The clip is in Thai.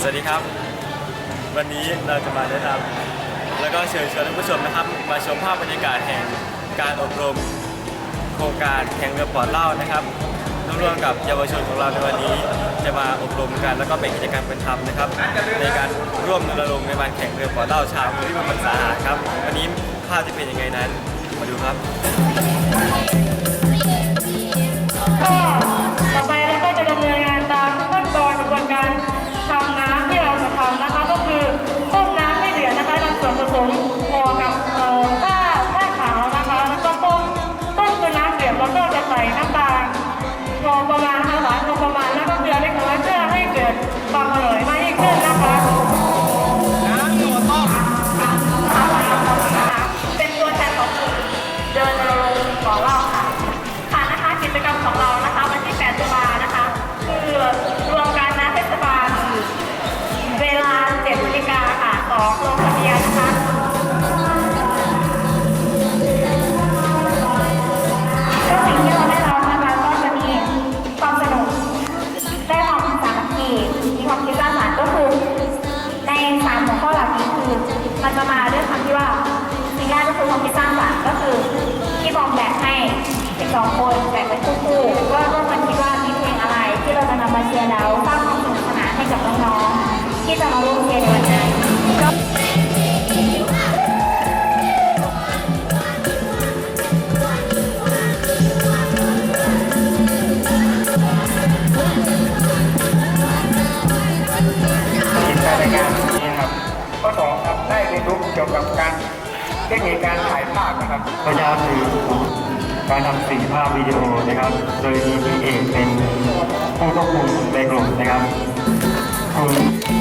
สวัสดีครับ วันนี้เราจะมาแนะนำแล้วก็เชิญชวนท่านผู้ชมนะครับ มาชมภาพบรรยากาศแห่งการอบรม โครงการแข่งเรือปอดเหล่านะครับร่วมกับเยาวชนของเราในวันนี้ จะมาอบรมกันแล้วก็เป็นกิจกรรมเป็นธรรมนะครับ ในการร่วมรณรงค์ในวันแข่งเรือปอดเหล่าชาวที่มันพรรษาหาครับ วันนี้ภาพจะเป็นยังไงนั้นมาดูครับ ดความอร่อยมากยิ่งขึ้นนะคะเป็นตัวแทนของกลุ่มเดินรงค์ของเรา ที่จะมาร่วมเชียร์ในวันนั้นกิจการรายงานนี้นะครับข้อสองครับได้เรียนรู้เกี่ยวกับการเทคนิคการถ่ายภาพนะครับพยายามสื่อการทำสิ่ภาพวิดีโอนะครับ โดยมีพี่เอกเป็นผู้ควบคุมในกลุ่มนะครับคุณ